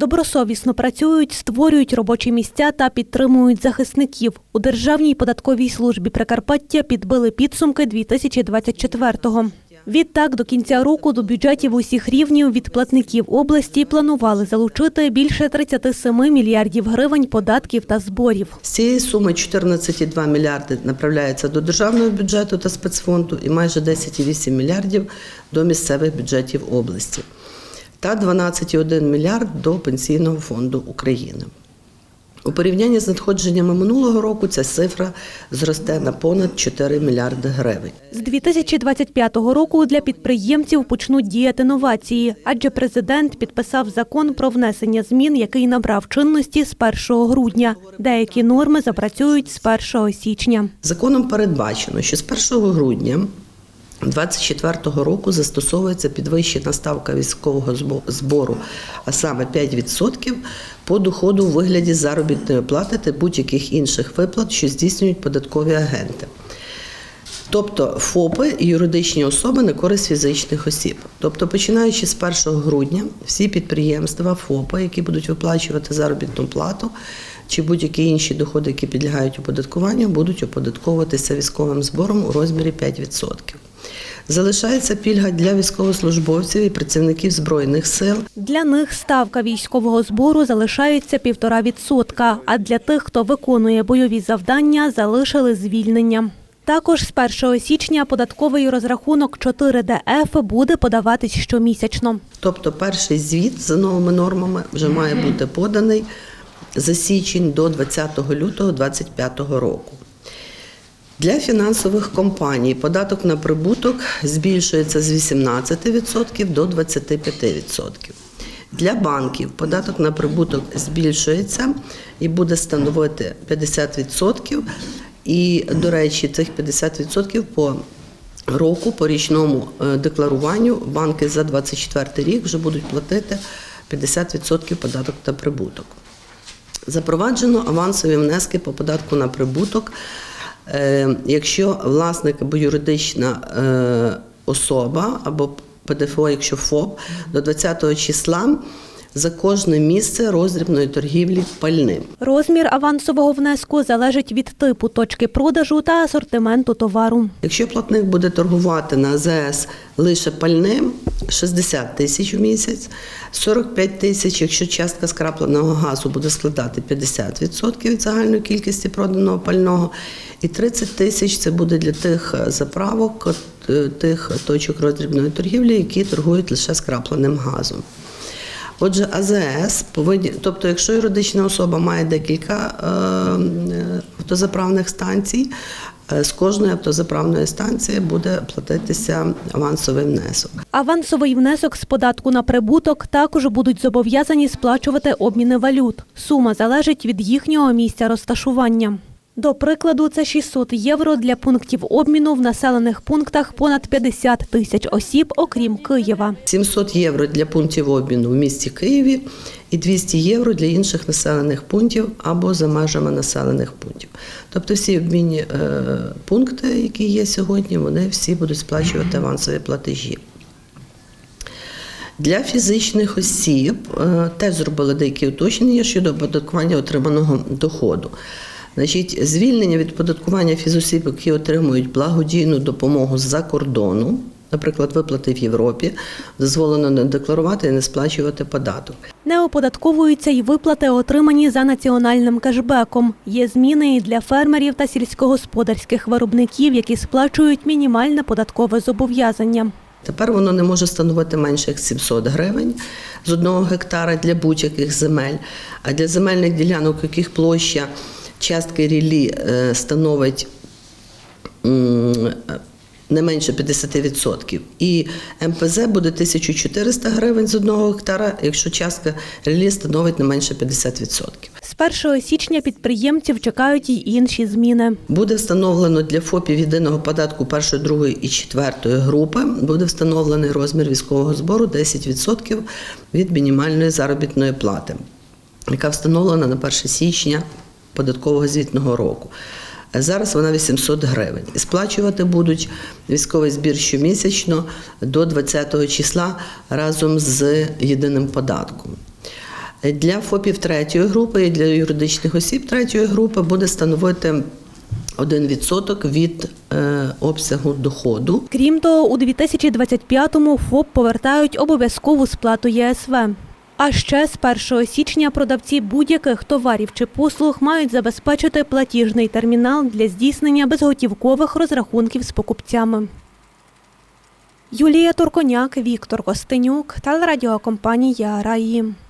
Добросовісно працюють, створюють робочі місця та підтримують захисників. У Державній податковій службі Прикарпаття підбили підсумки 2024-го. Відтак, до кінця року до бюджетів усіх рівнів від платників області планували залучити більше 37 мільярдів гривень податків та зборів. З цієї суми 14,2 мільярди направляється до державного бюджету та спецфонду і майже 10,8 мільярдів до місцевих бюджетів області та 12,1 мільярд до Пенсійного фонду України. У порівнянні з надходженнями минулого року ця цифра зросте на понад 4 мільярди гривень. З 2025 року для підприємців почнуть діяти новації, адже президент підписав закон про внесення змін, який набрав чинності з 1 грудня. Деякі норми запрацюють з 1 січня. Законом передбачено, що з 1 грудня 2024 року застосовується підвищена ставка військового збору, а саме 5% по доходу у вигляді заробітної плати та будь-яких інших виплат, що здійснюють податкові агенти. Тобто ФОПи і юридичні особи на користь фізичних осіб. Тобто, починаючи з 1 грудня, всі підприємства, ФОПи, які будуть виплачувати заробітну плату чи будь-які інші доходи, які підлягають оподаткуванню, будуть оподатковуватися військовим збором у розмірі 5%. Залишається пільга для військовослужбовців і працівників збройних сил. Для них ставка військового збору залишається 1,5%, а для тих, хто виконує бойові завдання, залишили звільнення. Також з 1 січня податковий розрахунок 4ДФ буде подаватись щомісячно. Тобто перший звіт за новими нормами вже має бути поданий за січень до 20 лютого 2025 року. Для фінансових компаній податок на прибуток збільшується з 18% до 25%. Для банків податок на прибуток збільшується і буде становити 50%. І, до речі, цих 50% по року по річному е, декларуванню банки за 24 рік вже будуть платити 50% податок на прибуток. Запроваджено авансові внески по податку на прибуток. Е, Якщо власник або юридична е, особа або ПДФО, якщо ФОП, до 20 числа за кожне місце роздрібної торгівлі пальним. Розмір авансового внеску залежить від типу точки продажу та асортименту товару. Якщо платник буде торгувати на АЗС лише пальним 60 тисяч у місяць, 45 тисяч, якщо частка скрапленого газу буде складати 50% від загальної кількості проданого пального, і 30 тисяч це буде для тих е, заправок, е, тих точок роздрібної торгівлі, які торгують лише скрапленим газом. Отже, АЗС повинні, тобто, якщо юридична особа має декілька е, автозаправних станцій, з кожної автозаправної станції буде платитися авансовий внесок. Авансовий внесок з податку на прибуток також будуть зобов'язані сплачувати обміни валют. Сума залежить від їхнього місця розташування. До прикладу, це 600 євро для пунктів обміну в населених пунктах понад 50 тисяч осіб, окрім Києва. 700 євро для пунктів обміну в місті Києві і 200 євро для інших населених пунктів або за межами населених пунктів. Тобто всі обмінні е, пункти, які є сьогодні, вони всі будуть сплачувати авансові платежі. Для фізичних осіб е, теж зробили деякі уточнення щодо оподаткування отриманого доходу. Значить, звільнення від податкування фізосіб, які отримують благодійну допомогу з-за кордону, наприклад, виплати в Європі, дозволено не декларувати і не сплачувати податок. Не оподатковуються й виплати, отримані за національним кешбеком. Є зміни і для фермерів та сільськогосподарських виробників, які сплачують мінімальне податкове зобов'язання. Тепер воно не може становити менше як 700 гривень з одного гектара для будь-яких земель, а для земельних ділянок, яких площа частки рілі е, становить не менше 50%. І МПЗ буде 1400 гривень з одного гектара, якщо частка рілі становить не менше 50%. З 1 січня підприємців чекають й інші зміни. Буде встановлено для ФОПів єдиного податку першої, другої і четвертої групи. Буде встановлений розмір військового збору 10% від мінімальної заробітної плати, яка встановлена на 1 січня податкового звітного року. Зараз вона 800 гривень. Сплачувати будуть військовий збір щомісячно до 20 числа разом з єдиним податком. Для ФОПів третьої групи і для юридичних осіб третьої групи буде становити 1% від е, обсягу доходу. Крім того, у 2025-му ФОП повертають обов'язкову сплату ЄСВ. А ще з 1 січня продавці будь-яких товарів чи послуг мають забезпечити платіжний термінал для здійснення безготівкових розрахунків з покупцями. Юлія Турконяк, Віктор Костенюк, телерадіокомпанія Раї.